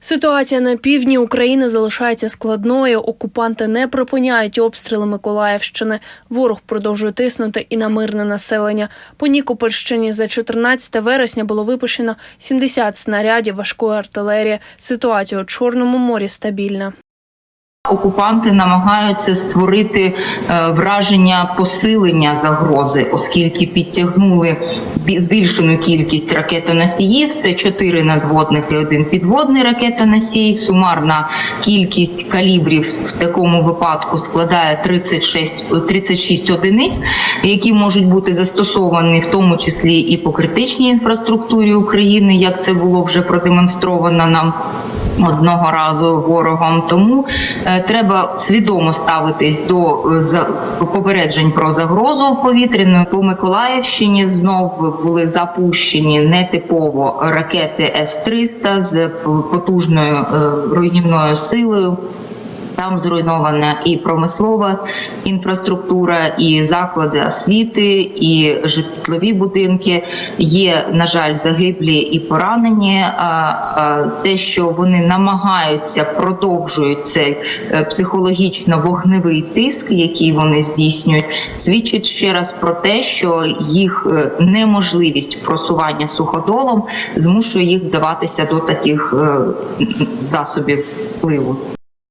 Ситуація на півдні України залишається складною. Окупанти не припиняють обстріли Миколаївщини. Ворог продовжує тиснути і на мирне населення. По Нікопольщині за 14 вересня було випущено 70 снарядів важкої артилерії. Ситуація у Чорному морі стабільна. Окупанти намагаються створити е, враження посилення загрози, оскільки підтягнули збільшену кількість ракетоносіїв. Це 4 надводних і один підводний ракетоносій. Сумарна кількість калібрів в такому випадку складає 36, 36 одиниць, які можуть бути застосовані в тому числі і по критичній інфраструктурі України, як це було вже продемонстровано нам одного разу ворогом. Тому е, треба свідомо ставитись до е, попереджень про загрозу повітряну. По Миколаївщині знов були запущені нетипово ракети С-300 з потужною е, руйнівною силою. Там зруйнована і промислова інфраструктура, і заклади освіти, і житлові будинки. Є, на жаль, загиблі і поранені. Те, що вони намагаються продовжують цей е, психологічно-вогневий тиск, який вони здійснюють, свідчить ще раз про те, що їх е, неможливість просування суходолом змушує їх вдаватися до таких е, засобів впливу.